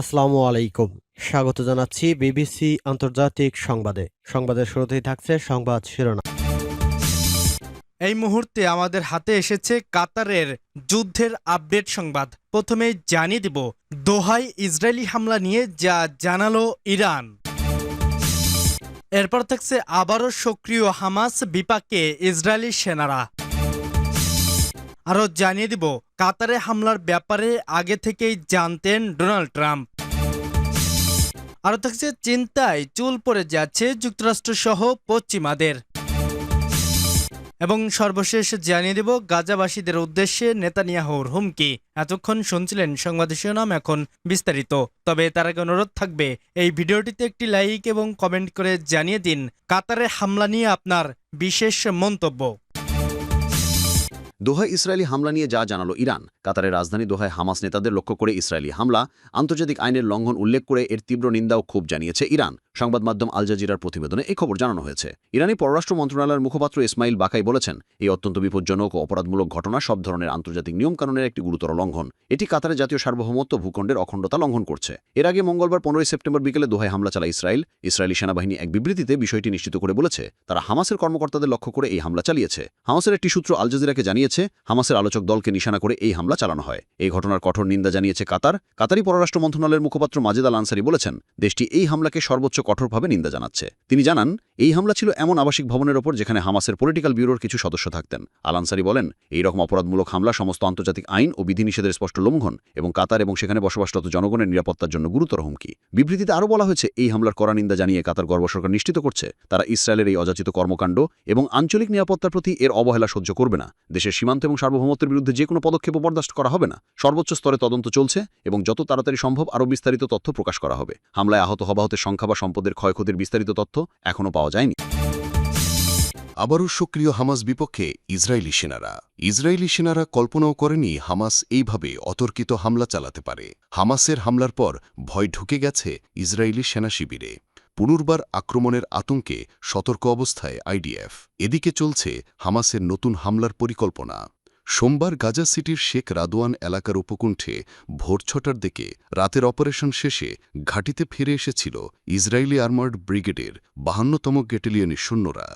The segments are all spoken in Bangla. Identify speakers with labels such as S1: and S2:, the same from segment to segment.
S1: আসসালামু আলাইকুম স্বাগত জানাচ্ছি বিবিসি আন্তর্জাতিক সংবাদে সংবাদের শুরুতেই থাকছে সংবাদ শিরোনাম
S2: এই মুহূর্তে আমাদের হাতে এসেছে কাতারের যুদ্ধের আপডেট সংবাদ প্রথমে জানিয়ে দিব দোহায় ইসরায়েলি হামলা নিয়ে যা জানালো ইরান এরপর থাকছে আবারও সক্রিয় হামাস বিপাকে ইসরায়েলি সেনারা আরও জানিয়ে দিব কাতারে হামলার ব্যাপারে আগে থেকেই জানতেন ডোনাল্ড ট্রাম্প আরও থাকছে চিন্তায় চুল পড়ে যাচ্ছে যুক্তরাষ্ট্রসহ পশ্চিমাদের এবং সর্বশেষ জানিয়ে দেব গাজাবাসীদের উদ্দেশ্যে নেতানিয়াহুর হুমকি এতক্ষণ শুনছিলেন সংবাদ শিরোনাম এখন বিস্তারিত তবে তার আগে অনুরোধ থাকবে এই ভিডিওটিতে একটি লাইক এবং কমেন্ট করে জানিয়ে দিন কাতারে হামলা নিয়ে আপনার বিশেষ মন্তব্য
S3: দোহায় ইসরায়েলি হামলা নিয়ে যা জানালো ইরান কাতারের রাজধানী দোহায় হামাস নেতাদের লক্ষ্য করে ইসরায়েলি হামলা আন্তর্জাতিক আইনের লঙ্ঘন উল্লেখ করে এর তীব্র নিন্দাও খুব জানিয়েছে ইরান সংবাদ মাধ্যম আল জাজিরার প্রতিবেদনে এ খবর জানানো হয়েছে ইরানি পররাষ্ট্র মন্ত্রণালয়ের মুখপাত্র ইসমাইল বাকাই বলেছেন এই অত্যন্ত বিপজ্জনক ও অপরাধমূলক ঘটনা সব ধরনের আন্তর্জাতিক নিয়মকানুনের একটি গুরুতর লঙ্ঘন এটি কাতারের জাতীয় সার্বভৌমত্ব ভূখণ্ডের অখণ্ডতা লঙ্ঘন করছে এর আগে মঙ্গলবার পনেরোই সেপ্টেম্বর বিকেলে দোহায় হামলা চালায় ইসরায়েল ইসরায়েলি সেনাবাহিনী এক বিবৃতিতে বিষয়টি নিশ্চিত করে বলেছে তারা হামাসের কর্মকর্তাদের লক্ষ্য করে এই হামলা চালিয়েছে হামাসের একটি সূত্র আল জাজিরাকে জানিয়েছে জানিয়েছে হামাসের আলোচক দলকে নিশানা করে এই হামলা চালানো হয় এই ঘটনার কঠোর নিন্দা জানিয়েছে কাতার কাতারি পররাষ্ট্র মন্ত্রণালয়ের মুখপাত্র মাজেদ আল আনসারি বলেছেন দেশটি এই হামলাকে সর্বোচ্চ কঠোরভাবে নিন্দা জানাচ্ছে তিনি জানান এই হামলা ছিল এমন আবাসিক ভবনের ওপর যেখানে হামাসের পলিটিক্যাল ব্যুরোর কিছু সদস্য থাকতেন আল আনসারি বলেন এই রকম অপরাধমূলক হামলা সমস্ত আন্তর্জাতিক আইন ও বিধিনিষেধের স্পষ্ট লঙ্ঘন এবং কাতার এবং সেখানে বসবাসরত জনগণের নিরাপত্তার জন্য গুরুতর হুমকি বিবৃতিতে আরও বলা হয়েছে এই হামলার কড়া নিন্দা জানিয়ে কাতার গর্ব সরকার নিশ্চিত করছে তারা ইসরায়েলের এই অযাচিত কর্মকাণ্ড এবং আঞ্চলিক নিরাপত্তার প্রতি এর অবহেলা সহ্য করবে না দেশের সীমান্ত এবং সার্বভৌমত্বের বিরুদ্ধে যে কোনো পদক্ষেপ বরদাস্ত করা হবে না সর্বোচ্চ স্তরে তদন্ত চলছে এবং যত তাড়াতাড়ি সম্ভব আরও বিস্তারিত তথ্য প্রকাশ করা হবে হামলায় আহত হবাহতের সংখ্যা বা সম্পদের ক্ষয়ক্ষতির বিস্তারিত তথ্য এখনও পাওয়া যায়নি
S4: আবারও সক্রিয় হামাস বিপক্ষে ইসরায়েলি সেনারা ইসরায়েলি সেনারা কল্পনাও করেনি হামাস এইভাবে অতর্কিত হামলা চালাতে পারে হামাসের হামলার পর ভয় ঢুকে গেছে ইসরায়েলি সেনা শিবিরে পুনর্বার আক্রমণের আতঙ্কে সতর্ক অবস্থায় আইডিএফ এদিকে চলছে হামাসের নতুন হামলার পরিকল্পনা সোমবার গাজা সিটির শেখ রাদোয়ান এলাকার উপকণ্ঠে ভোর ছটার দিকে রাতের অপারেশন শেষে ঘাটিতে ফিরে এসেছিল ইসরায়েলি আর্মার্ড ব্রিগেডের বাহান্নতম গেটেলিয়নের সৈন্যরা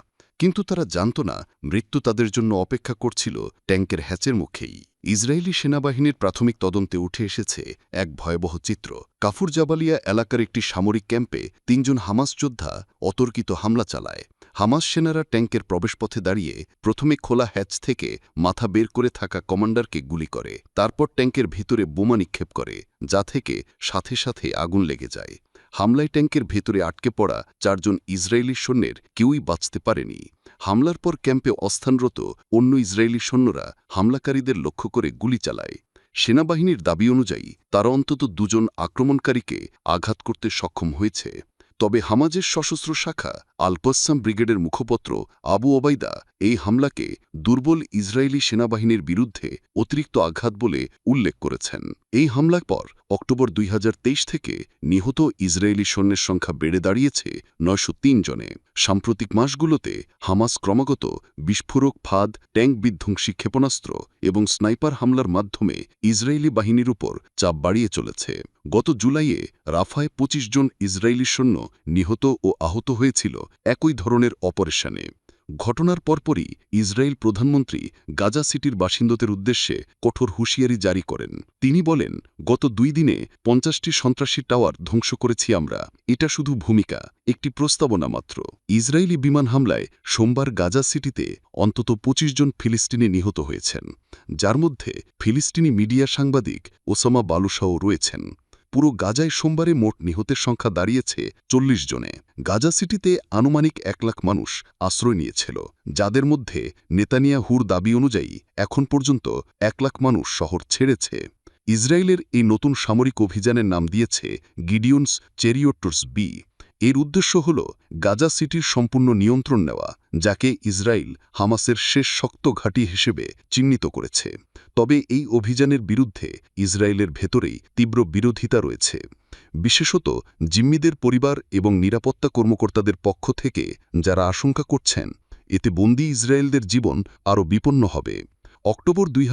S4: কিন্তু তারা জানত না মৃত্যু তাদের জন্য অপেক্ষা করছিল ট্যাঙ্কের হ্যাচের মুখেই ইসরায়েলি সেনাবাহিনীর প্রাথমিক তদন্তে উঠে এসেছে এক ভয়াবহ চিত্র কাফুর জাবালিয়া এলাকার একটি সামরিক ক্যাম্পে তিনজন হামাস যোদ্ধা অতর্কিত হামলা চালায় হামাস সেনারা ট্যাঙ্কের প্রবেশপথে দাঁড়িয়ে প্রথমে খোলা হ্যাচ থেকে মাথা বের করে থাকা কমান্ডারকে গুলি করে তারপর ট্যাঙ্কের ভিতরে বোমা নিক্ষেপ করে যা থেকে সাথে সাথে আগুন লেগে যায় হামলায় ট্যাঙ্কের ভেতরে আটকে পড়া চারজন ইসরায়েলি সৈন্যের কেউই বাঁচতে পারেনি হামলার পর ক্যাম্পে অস্থানরত অন্য ইসরায়েলি সৈন্যরা হামলাকারীদের লক্ষ্য করে গুলি চালায় সেনাবাহিনীর দাবি অনুযায়ী তারা অন্তত দুজন আক্রমণকারীকে আঘাত করতে সক্ষম হয়েছে তবে হামাজের সশস্ত্র শাখা আলপসাম ব্রিগেডের মুখপত্র আবু ওবায়দা এই হামলাকে দুর্বল ইসরায়েলি সেনাবাহিনীর বিরুদ্ধে অতিরিক্ত আঘাত বলে উল্লেখ করেছেন এই হামলার পর অক্টোবর দুই থেকে নিহত ইসরায়েলি সৈন্যের সংখ্যা বেড়ে দাঁড়িয়েছে নয়শো জনে সাম্প্রতিক মাসগুলোতে হামাস ক্রমাগত বিস্ফোরক ফাঁদ ট্যাঙ্ক বিধ্বংসী ক্ষেপণাস্ত্র এবং স্নাইপার হামলার মাধ্যমে ইসরায়েলি বাহিনীর উপর চাপ বাড়িয়ে চলেছে গত জুলাইয়ে রাফায় ২৫ জন ইসরায়েলি সৈন্য নিহত ও আহত হয়েছিল একই ধরনের অপারেশনে ঘটনার পরপরই ইসরায়েল প্রধানমন্ত্রী গাজা সিটির বাসিন্দাদের উদ্দেশ্যে কঠোর হুঁশিয়ারি জারি করেন তিনি বলেন গত দুই দিনে পঞ্চাশটি সন্ত্রাসী টাওয়ার ধ্বংস করেছি আমরা এটা শুধু ভূমিকা একটি প্রস্তাবনা মাত্র ইসরায়েলি বিমান হামলায় সোমবার গাজা সিটিতে অন্তত ২৫ জন ফিলিস্তিনি নিহত হয়েছেন যার মধ্যে ফিলিস্তিনি মিডিয়া সাংবাদিক ওসামা বালুশাও রয়েছেন পুরো গাজায় সোমবারে মোট নিহতের সংখ্যা দাঁড়িয়েছে চল্লিশ জনে গাজা সিটিতে আনুমানিক এক লাখ মানুষ আশ্রয় নিয়েছিল যাদের মধ্যে নেতানিয়া হুর দাবি অনুযায়ী এখন পর্যন্ত এক লাখ মানুষ শহর ছেড়েছে ইসরায়েলের এই নতুন সামরিক অভিযানের নাম দিয়েছে গিডিয়ন্স চেরিওটুর্স বি এর উদ্দেশ্য হল গাজা সিটির সম্পূর্ণ নিয়ন্ত্রণ নেওয়া যাকে ইসরায়েল হামাসের শেষ শক্ত ঘাঁটি হিসেবে চিহ্নিত করেছে তবে এই অভিযানের বিরুদ্ধে ইসরায়েলের ভেতরেই তীব্র বিরোধিতা রয়েছে বিশেষত জিম্মিদের পরিবার এবং নিরাপত্তা কর্মকর্তাদের পক্ষ থেকে যারা আশঙ্কা করছেন এতে বন্দি ইসরায়েলদের জীবন আরও বিপন্ন হবে অক্টোবর দুই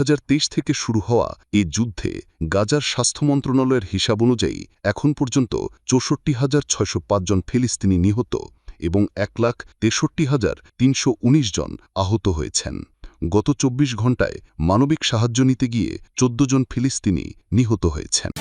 S4: থেকে শুরু হওয়া এই যুদ্ধে গাজার স্বাস্থ্য মন্ত্রণালয়ের হিসাব অনুযায়ী এখন পর্যন্ত চৌষট্টি হাজার ছয়শো জন ফিলিস্তিনি নিহত এবং এক লাখ তেষট্টি হাজার তিনশো জন আহত হয়েছেন গত ২৪ ঘন্টায় মানবিক সাহায্য নিতে গিয়ে চোদ্দ জন ফিলিস্তিনি নিহত হয়েছেন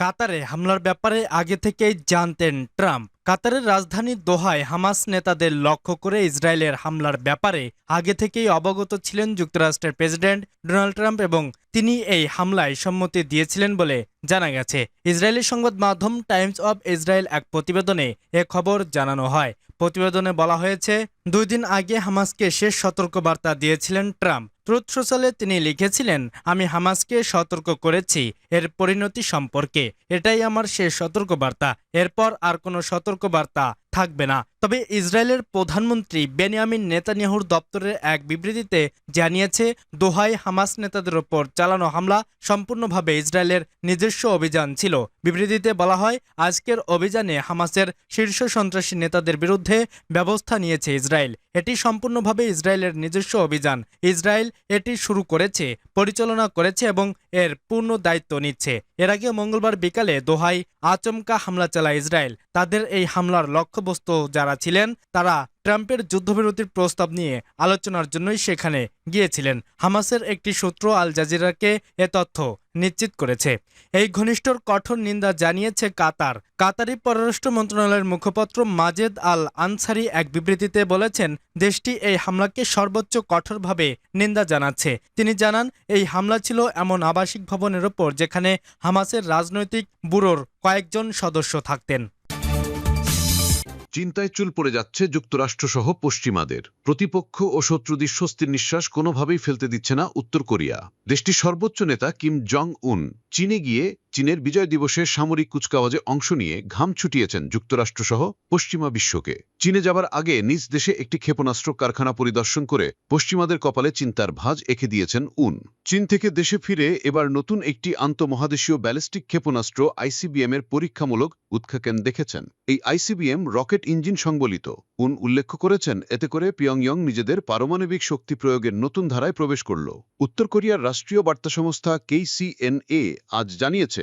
S2: কাতারে হামলার ব্যাপারে আগে থেকেই জানতেন ট্রাম্প কাতারের রাজধানী দোহায় হামাস নেতাদের লক্ষ্য করে ইসরায়েলের হামলার ব্যাপারে আগে থেকেই অবগত ছিলেন যুক্তরাষ্ট্রের প্রেসিডেন্ট ডোনাল্ড ট্রাম্প এবং তিনি এই হামলায় সম্মতি দিয়েছিলেন বলে জানা গেছে ইসরায়েলের সংবাদ মাধ্যম টাইমস অব ইসরায়েল এক প্রতিবেদনে এ খবর জানানো হয় প্রতিবেদনে বলা হয়েছে দুই দিন আগে হামাসকে শেষ সতর্কবার্তা দিয়েছিলেন ট্রাম্প ট্রুথ সোশ্যালে তিনি লিখেছিলেন আমি হামাসকে সতর্ক করেছি এর পরিণতি সম্পর্কে এটাই আমার শেষ সতর্কবার্তা এরপর আর কোনো সতর্ক सतर्क वार्ता থাকবে না তবে ইসরায়েলের প্রধানমন্ত্রী বেনিয়ামিন নেতানিয়াহুর দপ্তরের এক বিবৃতিতে জানিয়েছে দোহাই হামাস নেতাদের ওপর চালানো হামলা সম্পূর্ণভাবে ইসরায়েলের নিজস্ব অভিযান ছিল বিবৃতিতে বলা হয় আজকের অভিযানে হামাসের শীর্ষ সন্ত্রাসী নেতাদের বিরুদ্ধে ব্যবস্থা নিয়েছে ইসরায়েল এটি সম্পূর্ণভাবে ইসরায়েলের নিজস্ব অভিযান ইসরায়েল এটি শুরু করেছে পরিচালনা করেছে এবং এর পূর্ণ দায়িত্ব নিচ্ছে এর আগে মঙ্গলবার বিকালে দোহাই আচমকা হামলা চালায় ইসরায়েল তাদের এই হামলার লক্ষ্য শতবস্ত যারা ছিলেন তারা ট্রাম্পের যুদ্ধবিরতির প্রস্তাব নিয়ে আলোচনার জন্যই সেখানে গিয়েছিলেন হামাসের একটি সূত্র আল জাজিরাকে এ তথ্য নিশ্চিত করেছে এই ঘনিষ্ঠর কঠোর নিন্দা জানিয়েছে কাতার কাতারি পররাষ্ট্র মন্ত্রণালয়ের মুখপাত্র মাজেদ আল আনসারি এক বিবৃতিতে বলেছেন দেশটি এই হামলাকে সর্বোচ্চ কঠোরভাবে নিন্দা জানাচ্ছে তিনি জানান এই হামলা ছিল এমন আবাসিক ভবনের ওপর যেখানে হামাসের রাজনৈতিক ব্যুরোর কয়েকজন সদস্য থাকতেন
S5: চিন্তায় চুল পড়ে যাচ্ছে যুক্তরাষ্ট্রসহ পশ্চিমাদের প্রতিপক্ষ ও শত্রুদের স্বস্তির নিঃশ্বাস কোনোভাবেই ফেলতে দিচ্ছে না উত্তর কোরিয়া দেশটির সর্বোচ্চ নেতা কিম জং উন চীনে গিয়ে চীনের বিজয় দিবসে সামরিক কুচকাওয়াজে অংশ নিয়ে ঘাম ছুটিয়েছেন যুক্তরাষ্ট্রসহ পশ্চিমা বিশ্বকে চীনে যাবার আগে নিজ দেশে একটি ক্ষেপণাস্ত্র কারখানা পরিদর্শন করে পশ্চিমাদের কপালে চিন্তার ভাজ এঁকে দিয়েছেন উন চীন থেকে দেশে ফিরে এবার নতুন একটি আন্তমহাদেশীয় ব্যালিস্টিক ক্ষেপণাস্ত্র আইসিবিএমের পরীক্ষামূলক উৎক্ষেপণ দেখেছেন এই আইসিবিএম রকেট ইঞ্জিন সংবলিত উন উল্লেখ করেছেন এতে করে পিয়ংইয়ং নিজেদের পারমাণবিক শক্তি প্রয়োগের নতুন ধারায় প্রবেশ করল উত্তর কোরিয়ার রাষ্ট্রীয় বার্তা সংস্থা কেসিএনএ আজ জানিয়েছে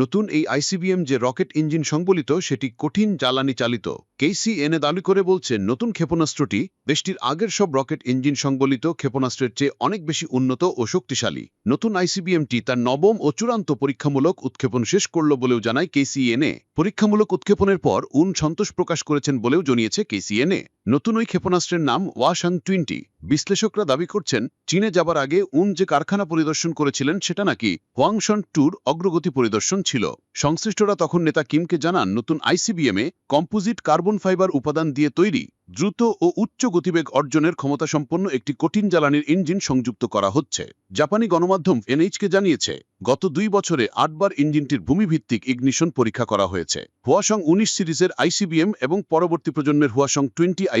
S5: নতুন এই আইসিবিএম যে রকেট ইঞ্জিন সংবলিত সেটি কঠিন জ্বালানি চালিত কেসিএনএ দাবি করে বলছে নতুন ক্ষেপণাস্ত্রটি দেশটির আগের সব রকেট ইঞ্জিন সংবলিত ক্ষেপণাস্ত্রের চেয়ে অনেক বেশি উন্নত ও শক্তিশালী নতুন আইসিবিএমটি তার নবম ও চূড়ান্ত পরীক্ষামূলক উৎক্ষেপণ শেষ করল বলেও জানায় কেসিএনএ পরীক্ষামূলক উৎক্ষেপণের পর উন সন্তোষ প্রকাশ করেছেন বলেও জানিয়েছে কেসিএনএ নতুন ওই ক্ষেপণাস্ত্রের নাম ওয়াশাং টোয়েন্টি বিশ্লেষকরা দাবি করছেন চীনে যাবার আগে উন যে কারখানা পরিদর্শন করেছিলেন সেটা নাকি হোয়াংশন ট্যুর অগ্রগতি পরিদর্শন ছিল সংশ্লিষ্টরা তখন নেতা কিমকে জানান নতুন আইসিবিএমে কম্পোজিট কার্বন ফাইবার উপাদান দিয়ে তৈরি দ্রুত ও উচ্চ গতিবেগ অর্জনের ক্ষমতাসম্পন্ন একটি কঠিন জ্বালানির ইঞ্জিন সংযুক্ত করা হচ্ছে জাপানি গণমাধ্যম এনএইচকে জানিয়েছে গত দুই বছরে আটবার ইঞ্জিনটির ভূমিভিত্তিক ইগনিশন পরীক্ষা করা হয়েছে হুয়াসং উনিশ সিরিজের আইসিবিএম এবং পরবর্তী প্রজন্মের হুয়াসং টোয়েন্টি এ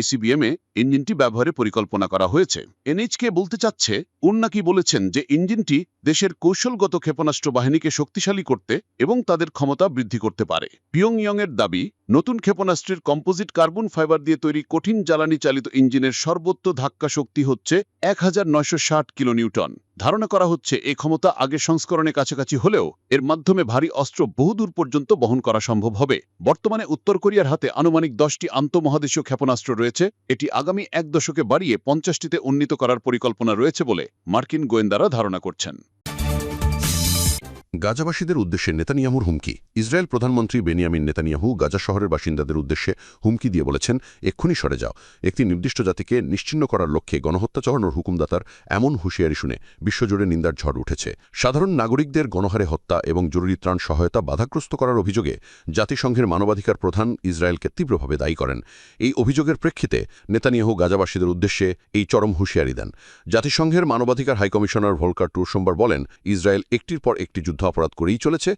S5: ইঞ্জিনটি ব্যবহারে পরিকল্পনা করা হয়েছে এনএইচকে বলতে চাচ্ছে উন্নাকি বলেছেন যে ইঞ্জিনটি দেশের কৌশলগত ক্ষেপণাস্ত্র বাহিনীকে শক্তিশালী করতে এবং তাদের ক্ষমতা বৃদ্ধি করতে পারে পিয়ংইয়ংয়ের দাবি নতুন ক্ষেপণাস্ত্রের কম্পোজিট কার্বন ফাইবার দিয়ে তৈরি কঠিন জ্বালানি চালিত ইঞ্জিনের সর্বোচ্চ ধাক্কা শক্তি হচ্ছে এক কিলোনিউটন ধারণা করা হচ্ছে এ ক্ষমতা আগে সংস্করণে কাছাকাছি হলেও এর মাধ্যমে ভারী অস্ত্র বহুদূর পর্যন্ত বহন করা সম্ভব হবে বর্তমানে উত্তর কোরিয়ার হাতে আনুমানিক দশটি আন্তঃমহাদেশীয় ক্ষেপণাস্ত্র রয়েছে এটি আগামী এক দশকে বাড়িয়ে পঞ্চাশটিতে উন্নীত করার পরিকল্পনা রয়েছে বলে মার্কিন গোয়েন্দারা ধারণা করছেন
S6: গাজাবাসীদের উদ্দেশ্যে নেতানিয়াহুর হুমকি ইসরায়েল প্রধানমন্ত্রী বেনিয়ামিন নেতানিয়াহু গাজা শহরের বাসিন্দাদের উদ্দেশ্যে হুমকি দিয়ে বলেছেন এক্ষুনি সরে যাও একটি নির্দিষ্ট জাতিকে নিশ্চিন্ন করার লক্ষ্যে গণহত্যা চালানোর হুকুমদাতার এমন হুঁশিয়ারি শুনে বিশ্বজুড়ে নিন্দার ঝড় উঠেছে সাধারণ নাগরিকদের গণহারে হত্যা এবং জরুরি ত্রাণ সহায়তা বাধাগ্রস্ত করার অভিযোগে জাতিসংঘের মানবাধিকার প্রধান ইসরায়েলকে তীব্রভাবে দায়ী করেন এই অভিযোগের প্রেক্ষিতে নেতানিয়াহু গাজাবাসীদের উদ্দেশ্যে এই চরম হুঁশিয়ারি দেন জাতিসংঘের মানবাধিকার হাইকমিশনার ভোলকার টুর সোমবার বলেন ইসরায়েল একটির পর একটি যুদ্ধ যুদ্ধ অপরাধ করেই চলেছে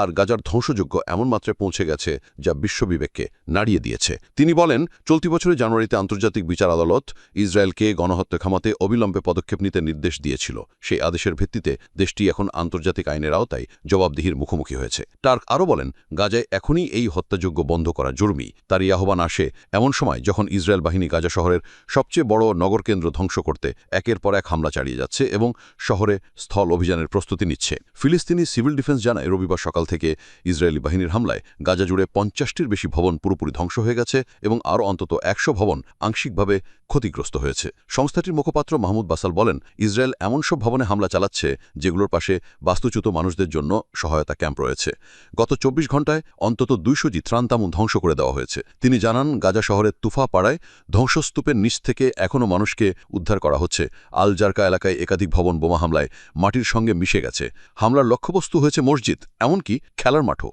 S6: আর গাজার ধ্বংসযোগ্য এমন মাত্রায় পৌঁছে গেছে যা বিশ্ববিবেককে নাড়িয়ে দিয়েছে তিনি বলেন চলতি বছরের জানুয়ারিতে আন্তর্জাতিক বিচার আদালত ইসরায়েলকে গণহত্যা ক্ষমাতে অবিলম্বে পদক্ষেপ নিতে নির্দেশ দিয়েছিল সেই আদেশের ভিত্তিতে দেশটি এখন আন্তর্জাতিক আইনের আওতায় জবাবদিহির মুখোমুখি হয়েছে টার্ক আরও বলেন গাজায় এখনই এই হত্যাযোগ্য বন্ধ করা জরুরি তার এই আহ্বান আসে এমন সময় যখন ইসরায়েল বাহিনী গাজা শহরের সবচেয়ে বড় নগরকেন্দ্র ধ্বংস করতে একের পর এক হামলা চালিয়ে যাচ্ছে এবং শহরে স্থল অভিযানের প্রস্তুতি নিচ্ছে ফিলিস্তিনি সিভিল ডিফেন্স জানায় রবিবার সকাল থেকে ইসরায়েলি বাহিনীর হামলায় গাজা জুড়ে পঞ্চাশটির বেশি ভবন পুরোপুরি ধ্বংস হয়ে গেছে এবং আরও অন্তত একশো ভবন আংশিকভাবে ক্ষতিগ্রস্ত হয়েছে সংস্থাটির মুখপাত্র মাহমুদ বাসাল বলেন ইসরায়েল এমন সব ভবনে হামলা চালাচ্ছে যেগুলোর পাশে বাস্তুচ্যুত মানুষদের জন্য সহায়তা ক্যাম্প রয়েছে গত চব্বিশ ঘন্টায় অন্তত দুইশো জি ত্রান্তামুন ধ্বংস করে দেওয়া হয়েছে তিনি জানান গাজা শহরের তুফা পাড়ায় ধ্বংসস্তূপের নিচ থেকে এখনও মানুষকে উদ্ধার করা হচ্ছে আল জারকা এলাকায় একাধিক ভবন বোমা হামলায় মাটির সঙ্গে মিশে গেছে হামলার লক্ষ্য বিষয়বস্তু হয়েছে মসজিদ এমনকি খেলার মাঠও